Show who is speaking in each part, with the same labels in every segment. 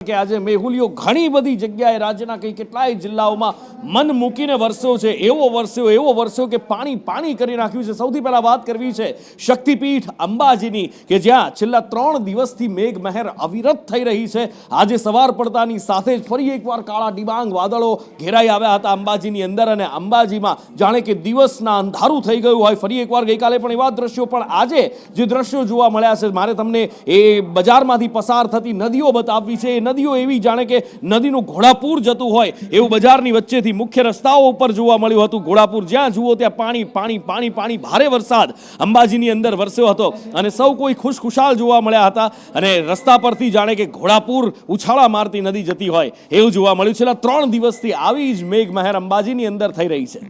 Speaker 1: કે આજે મેહુલીઓ ઘણી બધી જગ્યાએ રાજ્યના કઈ કેટલાય જિલ્લાઓમાં મન મૂકીને વરસ્યો છે. એવો વરસ્યો એવો વરસ્યો કે પાણી પાણી કરી નાખ્યું છે. સૌથી પહેલા વાત કરવી છે શક્તિપીઠ અંબાજીની કે જ્યાં છેલ્લા ત્રણ દિવસથી મેઘ મહેર અવિરત થઈ રહી છે. આજે સવાર પડતાની સાથે જ ફરી એકવાર કાળા ડિબાંગ વાદળો ઘેરાઈ આવ્યા હતા અંબાજીની અંદર અને અંબાજીમાં જાણે કે દિવસના અંધારું થઈ ગયું હોય. ફરી એકવાર ગઈકાલે પણ એવા દ્રશ્યો, પણ આજે જે દ્રશ્યો જોવા મળ્યા છે, મારે તમને એ બજારમાંથી પસાર થતી નદીઓ બતાવવી છે. એ નદીઓ એવી જાણે કે નદીનું ઘોડાપૂર જતું હોય એવું બજારની વચ્ચેથી મુખ્ય રસ્તાઓ ઉપર જોવા મળ્યું હતું. ઘોડાપૂર જ્યાં જુઓ ત્યાં પાણી પાણી પાણી પાણી, ભારે વરસાદ અંબાજીની અંદર વરસ્યો હતો અને સૌ કોઈ ખુશખુશાલ જોવા મળ્યા હતા અને રસ્તા પરથી જાણે કે ઘોડાપૂર ઉછાળા મારતી નદી જતી હોય એવું જોવા મળ્યું. છેલ્લા ત્રણ દિવસથી આવી જ મેઘ મહેર અંબાજીની અંદર થઈ રહી છે.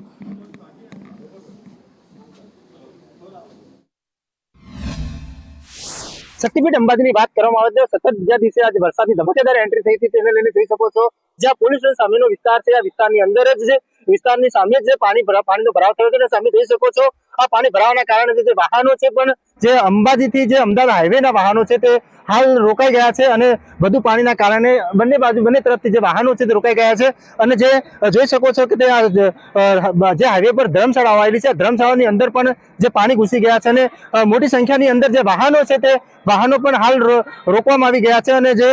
Speaker 2: શક્તિપીઠ અંબાજીની વાત કરવામાં આવે તો સતત બીજા દિવસે આજે વરસાદની ધમાકેદાર એન્ટ્રી થઈ હતી, તેને લઈને જોઈ શકો છો. જ્યાં પોલીસ સામેનો વિસ્તાર છે. આ વિસ્તારની અંદર જ છે વિસ્તારની સામે જે પાણી પાણીનો ભરાવ થયો છે સામે જોઈ શકો છો, આ પાણી ભરાવાના કારણે જે વાહનો છે પણ જે અંબાજીથી જે અમદાવાદ હાઈવેના વાહનો છે તે હાલ રોકાઈ ગયા છે અને વધુ પાણીના કારણે બંને બાજુ, બંને તરફથી જે વાહનો છે તે રોકાઈ ગયા છે અને જે જોઈ શકો છો કે તે જે હાઈવે પર ધર્મશાળા આવેલી છે ધર્મશાળાની અંદર પણ જે પાણી ઘૂસી ગયા છે અને મોટી સંખ્યાની અંદર જે વાહનો છે તે વાહનો પણ હાલ રોકવામાં આવી ગયા છે અને જે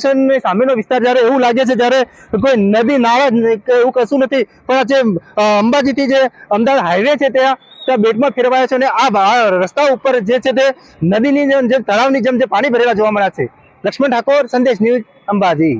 Speaker 2: સ્ટેશનની સામેનો વિસ્તાર જ્યારે એવું લાગે છે જ્યારે કોઈ નદી, નાળા એવું કશું નથી, પણ આ જે અંબાજીથી જે અમદાવાદ હાઈવે છે ત્યાં ત્યાં બેટમાં ફેરવાયા છે અને આ રસ્તા ઉપર જે છે તે નદીની જેમ, જે તળાવની જેમ જે પાણી ભરેલા જોવા મળ્યા છે. લક્ષ્મણ ઠાકોર, સંદેશ ન્યૂઝ અંબાજી.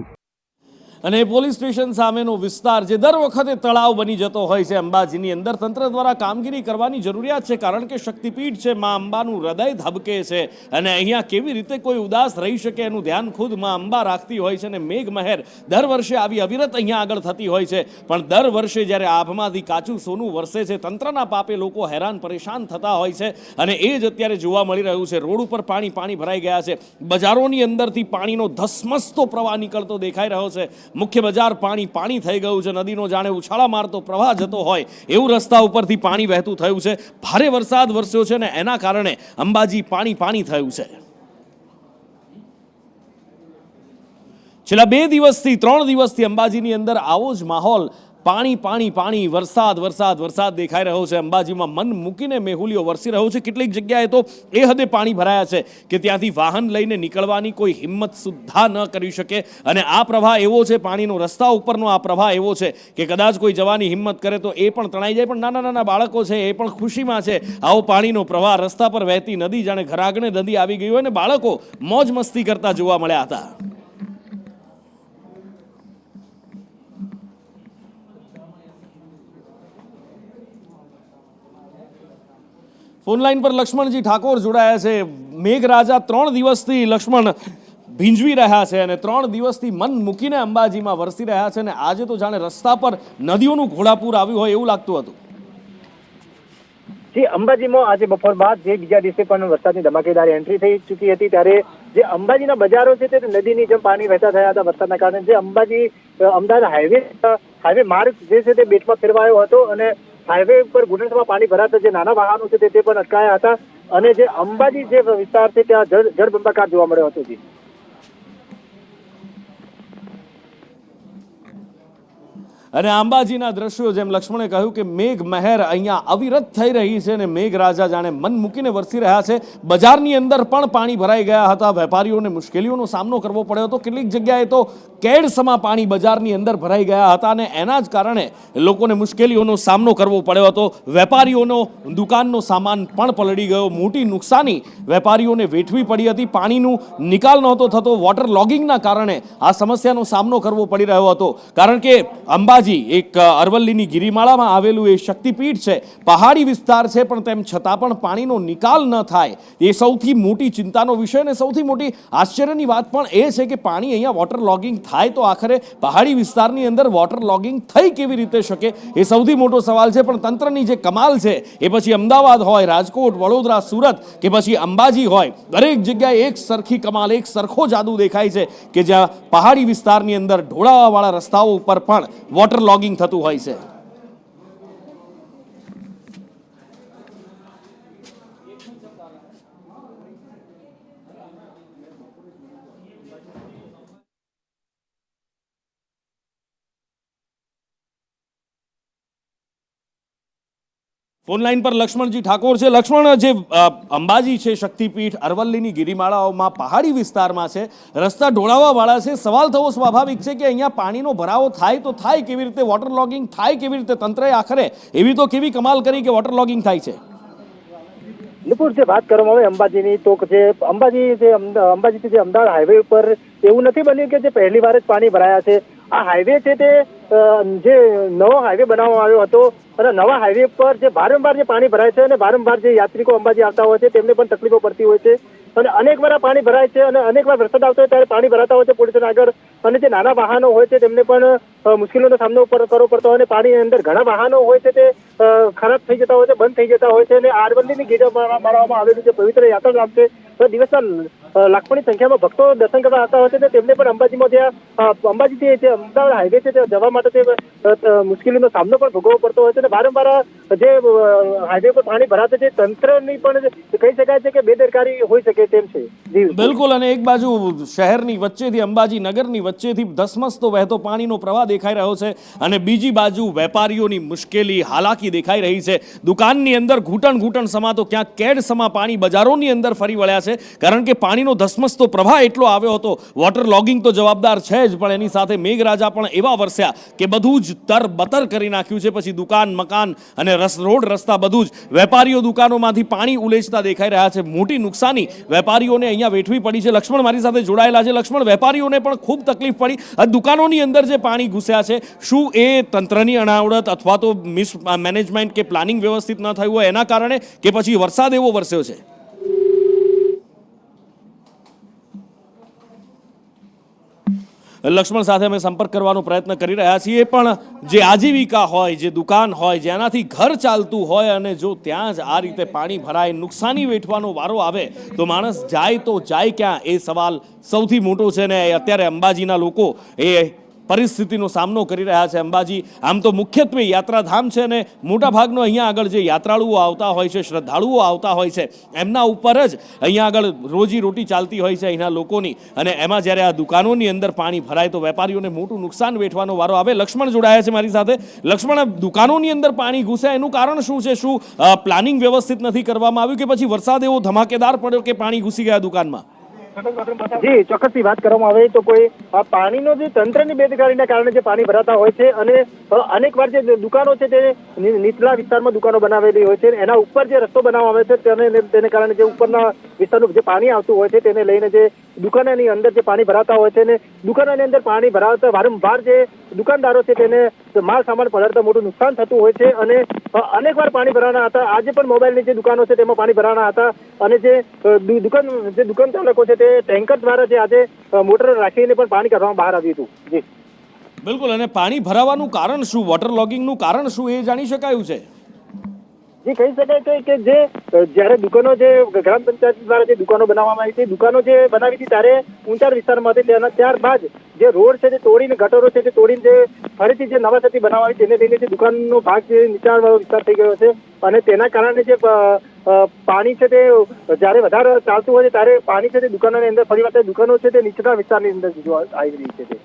Speaker 1: અને પોલીસ સ્ટેશન સામેનો વિસ્તાર જે દર વખતે તળાવ બની જતો હોય છે, અંબાજીની અંદર તંત્ર દ્વારા કામગીરી કરવાની જરૂરિયાત છે, કારણ કે શક્તિપીઠ છે, માં અંબાનું હૃદય ધબકે છે અને અહીંયા કેવી રીતે કોઈ ઉદાસ રહી શકે એનું ધ્યાન ખુદમાં અંબા રાખતી હોય છે અને મેઘ મહેર દર વર્ષે આવી અવિરત અહીંયા આગળ થતી હોય છે. પણ દર વર્ષે જ્યારે આભમાંથી કાચું સોનું વરસે છે, તંત્રના પાપે લોકો હેરાન પરેશાન થતા હોય છે અને એ જ અત્યારે જોવા મળી રહ્યું છે. રોડ ઉપર પાણી પાણી ભરાઈ ગયા છે. બજારોની અંદરથી પાણીનો ધસમસતો પ્રવાહ નીકળતો દેખાઈ રહ્યો છે. મુખ્ય બજાર પાણી પાણી થઈ ગયું છે, નદીનો જાણે ઉછાળા મારતો પ્રવાહ જતો હોય, એવું રસ્તા ઉપરથી પાણી વહેતું થયું છે. ભારે વરસાદ વરસ્યો છે ને એના કારણે અંબાજી પાણી પાણી થયું છે. છેલ્લા બે દિવસથી, ત્રણ દિવસથી અંબાજીની અંદર આવો જ માહોલ પાણી પાણી પાણી, વરસાદ વરસાદ વરસાદ દેખાઈ રહ્યો છે. અંબાજીમાં મન મૂકીને મેહુલીઓ વરસી રહ્યો છે. કેટલીક જગ્યાએ તો એ હદે પાણી ભરાયા છે કે ત્યાંથી વાહન લઈને નીકળવાની કોઈ હિંમત સુદ્ધા ન કરી શકે. અને આ પ્રવાહ એવો છે, પાણીનો રસ્તા ઉપરનો આ પ્રવાહ એવો છે કે કદાચ કોઈ જવાની હિંમત કરે તો એ પણ તણાઈ જાય. પણ નાના નાના બાળકો છે, એ પણ ખુશીમાં છે. આવો પાણીનો પ્રવાહ રસ્તા પર વહેતી નદી, જાણે ઘરાગણે નદી આવી ગઈ હોય અને બાળકો મોજ મસ્તી કરતા જોવા મળ્યા હતા. ફોન લાઈન પર લક્ષ્મણજી ઠાકોર જોડાયા છે. મેઘરાજા ત્રણ દિવસથી લક્ષ્મણ ભીંજવી રહ્યા છે અને ત્રણ દિવસથી મન મૂકીને અંબાજીમાં વરસી રહ્યા છે અને આજે તો જાણે રસ્તા પર નદીઓનું ઘોડાપૂર આવ્યું હોય એવું લાગતું હતું.
Speaker 2: જે અંબાજીમાં આજે બપોર બાદ જે બીજા દિવસે પણ વરસાદની ધમાકેદાર એન્ટ્રી થઈ ચૂકી હતી ત્યારે જે અંબાજીના બજારો છે તે નદીની જેમ પાણી વહેતા થયા હતા વરસાદના કારણે. જે અંબાજી, અમદાવાદ હાઈવે હાઈવે માર્ગ જે છે તે બેટમાં ફેરવાયો હતો અને હાઈવે પર ઘૂંટણસમાં પાણી ભરાતા જે નાના વાહનો છે તે પણ અટકાયા હતા. અને જે અંબાજી જે વિસ્તાર છે, ત્યાં જળ જળબંબાકાર જોવા મળ્યો હતો જી.
Speaker 1: અને અંબાજીના દ્રશ્યો જેમ લક્ષ્મણે કહ્યું કે મેઘ મહેર અહીંયા અવિરત થઈ રહી છે અને મેઘરાજા જાણે મન મૂકીને વરસી રહ્યા છે. બજારની અંદર પણ પાણી ભરાઈ ગયા હતા. વેપારીઓને મુશ્કેલીઓનો સામનો કરવો પડ્યો હતો. કેટલીક જગ્યાએ તો કેડસમા પાણી બજારની અંદર ભરાઈ ગયા હતા અને એના જ કારણે લોકોને મુશ્કેલીઓનો સામનો કરવો પડ્યો હતો. વેપારીઓનો દુકાનનો સામાન પણ પલળી ગયો. મોટી નુકસાની વેપારીઓને વેઠવી પડી હતી. પાણીનું નિકાલ નહોતો થતો. વોટર લોગિંગના કારણે આ સમસ્યાનો સામનો કરવો પડી રહ્યો હતો. કારણ કે અંબાજી એક અરવલ્લીની ગિરિમાળામાં આવેલું એ શક્તિપીઠ છે. પહાડી વિસ્તાર છે, પણ તેમ છતાં પણ પાણીનો નિકાલ ન થાય. એ સૌથી મોટી ચિંતાનો વિષય અને સૌથી મોટી આશ્ચર્યની વાત પણ એ છે કે પાણી અહીંયા વોટર લોગિંગ થાય તો આખરે પહાડી વિસ્તારની અંદર વોટર લોગિંગ થઈ કેવી રીતે શકે? એ સૌથી મોટો સવાલ છે, પણ તંત્રની જે કમાલ છે, એ પછી અમદાવાદ હોય, રાજકોટ, વડોદરા, સુરત, કે પછી અંબાજી હોય, દરેક જગ્યાએ એક સરખી કમાલ, એક સરખો જાદુ દેખાય છે કે જ્યાં પહાડી વિસ્તારની અંદર ઢોળાવાવાળા રસ્તાઓ ઉપર પણ વોટર લોગિંગ થતું હોય છે. ફોન પર લક્ષ્મણજી ઠાકોર છે. લક્ષ્મણ જે અંબાજી છે, શક્તિપીઠ, અરવલ્લીની ગિરિમાળાઓમાં પહાડી વિસ્તારમાં છે, રસ્તા ઢોળાવાવાળા છે. સવાલ થવો સ્વાભાવિક છે કે અહીંયા પાણીનો ભરાવો થાય તો થાય કેવી રીતે? વોટર લોગિંગ થાય કેવી રીતે? તંત્રએ આખરે એવી તો કેવી કમાલ કરી કે વોટર લોગિંગ થાય છે?
Speaker 2: નુપુર જે વાત કરવામાં આવે અંબાજીની, તો જે અંબાજી જે અંબાજીથી જે અમદાવાદ હાઈવે ઉપર એવું નથી બન્યું કે જે પહેલી વાર જ પાણી ભરાયા છે. આ હાઈવે છે તે જે નવો હાઈવે બનાવવામાં આવ્યો હતો અને નવા હાઈવે પર જે વારંવાર જે પાણી ભરાય છે અને વારંવાર જે યાત્રિકો અંબાજી આવતા હોય છે, તેમને પણ તકલીફો પડતી હોય છે અને અનેક વાર પાણી ભરાય છે અને અનેક વાર વરસાદ આવતો હોય ત્યારે પાણી ભરાતા હોય છે પોલીસ આગળ અને જે નાના વાહનો હોય છે, તેમને પણ મુશ્કેલીનો સામનો કરવો પડતો હોય અને પાણીની અંદર ઘણા વાહનો હોય છે તે ખરાબ થઈ જતા હોય છે, બંધ થઈ જતા હોય છે અને આરબંદીની ગીરા મારવામાં આવેલું જે પવિત્ર યાત્રાધામ છે. તો દિવસના લાખોની સંખ્યામાં ભક્તો દર્શન કરવા આવતા હોય છે તેમને પણ અંબાજીમાં ત્યાં અંબાજીથી જે અમદાવાદ હાઈવે છે, તે જવા માટે તે મુશ્કેલીનો સામનો પણ ભોગવવો પડતો હોય છે અને વારંવાર જે હાઈવે પર પાણી ભરાતું છે તંત્રની પણ કહી શકાય છે કે બેદરકારી હોઈ શકે તેમ છે.
Speaker 1: બિલકુલ, અને એક બાજુ શહેરની વચ્ચેથી અંબાજી નગરની વચ્ચેથી ધસમસતો વહેતો પાણીનો પ્રવાહ દેખાઈ રહ્યો છે અને બીજી બાજુ વેપારીઓની મુશ્કેલી હાલાકી દેખાઈ રહી છે. દુકાનની અંદર ઘૂંટણ ઘૂંટણ સમા તો ક્યાંક કેડ સમા પાણી બજારોની અંદર ફરી વળ્યા છે. કારણ કે પાણીનો ધસમસતો પ્રવાહ એટલો આવ્યો હતો. વોટર લોગિંગ તો જવાબદાર છે જ, પણ એની સાથે મેઘરાજા પણ એવા વરસ્યા કે બધું જ તરબતર કરી નાખ્યું છે. પછી દુકાન, મકાન અને રસ, રોડ રસ્તા બધું જ વેપારીઓ દુકાનોમાંથી પાણી ઉલેચતા દેખાઈ રહ્યા છે. મોટી નુકસાની વેપારીઓને અહીંયા વેઠવી પડી છે. લક્ષ્મણ મારી સાથે જોડાયેલા છે. લક્ષ્મણ, વેપારીઓને પણ ખૂબ તકલીફ પડી. આ દુકાનોની અંદર જે પાણી ઘૂસ્યા છે, શું એ તંત્રની અણાવડત અથવા તો મિસ મેનેજમેન્ટ કે પ્લાનિંગ વ્યવસ્થિત ન થયું હોય એના કારણે કે પછી વરસાદ એવો વરસ્યો છે? લક્ષ્મણ સાથે અમે સંપર્ક કરવાનો પ્રયત્ન કરી રહ્યા છીએ, પણ જે આજીવિકા હોય, જે દુકાન હોય, જેનાથી ઘર ચાલતું હોય અને જો ત્યાં જ આ રીતે પાણી ભરાય, નુકસાની વેઠવાનો વારો આવે, તો માણસ જાય તો જાય ક્યાં? એ સવાલ સૌથી મોટો છે ને અત્યારે અંબાજીના લોકો એ પરિસ્થિતિનો સામનો કરી રહ્યા છે. અંબાજી, આમ તો મુખ્યત્વે યાત્રાધામ છે અને મોટાભાગનો અહીંયા આગળ જે યાત્રાળુઓ આવતા હોય છે, શ્રદ્ધાળુઓ આવતા હોય છે, એમના ઉપર જ અહીંયા આગળ રોજી રોટી ચાલતી હોય છે અહીંના લોકોની. અને એમાં જ્યારે આ દુકાનોની અંદર પાણી ભરાય તો વેપારીઓને મોટું નુકસાન વેઠવાનો વારો આવે. લક્ષ્મણ જોડાયા છે મારી સાથે. લક્ષ્મણ દુકાનોની અંદર પાણી ઘૂસે, એનું કારણ શું છે? શું પ્લાનિંગ વ્યવસ્થિત નથી કરવામાં આવ્યું કે પછી વરસાદ એવો ધમાકેદાર પડ્યો કે પાણી ઘૂસી ગયા દુકાનમાં?
Speaker 2: જી, ચોક્કસથી વાત કરવામાં આવે તો કોઈ પાણીનો જે તંત્રની બેદરકારીના કારણે જે પાણી ભરાતા હોય છે અને અનેક વાર જે દુકાનો છે તે નીચલા વિસ્તારમાં દુકાનો બનાવેલી હોય છે, એના ઉપર જે રસ્તો બનાવવામાં આવે છે તેને તેને કારણે જે ઉપરના વિસ્તારનું જે પાણી આવતું હોય છે તેને લઈને જે દુકાનની અંદર જે પાણી ભરાતા હોય છે ને દુકાનની અંદર પાણી ભરાવતા વારંવાર જે દુકાનદારો છે તેને માલ સામાન પધારતા મોટું નુકસાન થતું હોય છે અને અનેક વાર પાણી ભરાવાના હતા. આજે પણ મોબાઈલની જે દુકાનો છે તેમાં પાણી ભરાવાના હતા અને જે દુકાન જે દુકાન ચાલકો છે તે ટેન્કર દ્વારા જે આજે મોટર રાખીને પણ પાણી કાઢવામાં બહાર આવ્યું હતું. જી.
Speaker 1: બિલકુલ. અને પાણી ભરાવાનું કારણ શું? વોટર લોગિંગનું કારણ શું એ જાણી શકાયું છે?
Speaker 2: જે, કહી શકાય છે કે જે જ્યારે દુકાનો જે, ગ્રામ પંચાયત દ્વારા જે દુકાનો બનાવવામાં આવી હતી, દુકાનો જે બનાવી હતી ત્યારે ઊંચાણ વિસ્તારમાં હતી તેના ત્યારબાદ જે રોડ છે તે તોડીને ગટરો છે તે તોડીને જે ફરીથી જે નવા થતી બનાવવા આવી, તેને લઈને જે દુકાનનો ભાગ જે નીચાણવાળો વિસ્તાર થઈ ગયો છે. અને તેના કારણે જે પાણી છે તે જ્યારે વધારે ચાલતું હોય છે, ત્યારે પાણી છે તે દુકાનોની અંદર, ફરી વાર દુકાનો છે તે નીચલા વિસ્તારની અંદર આવી રહી છે તે.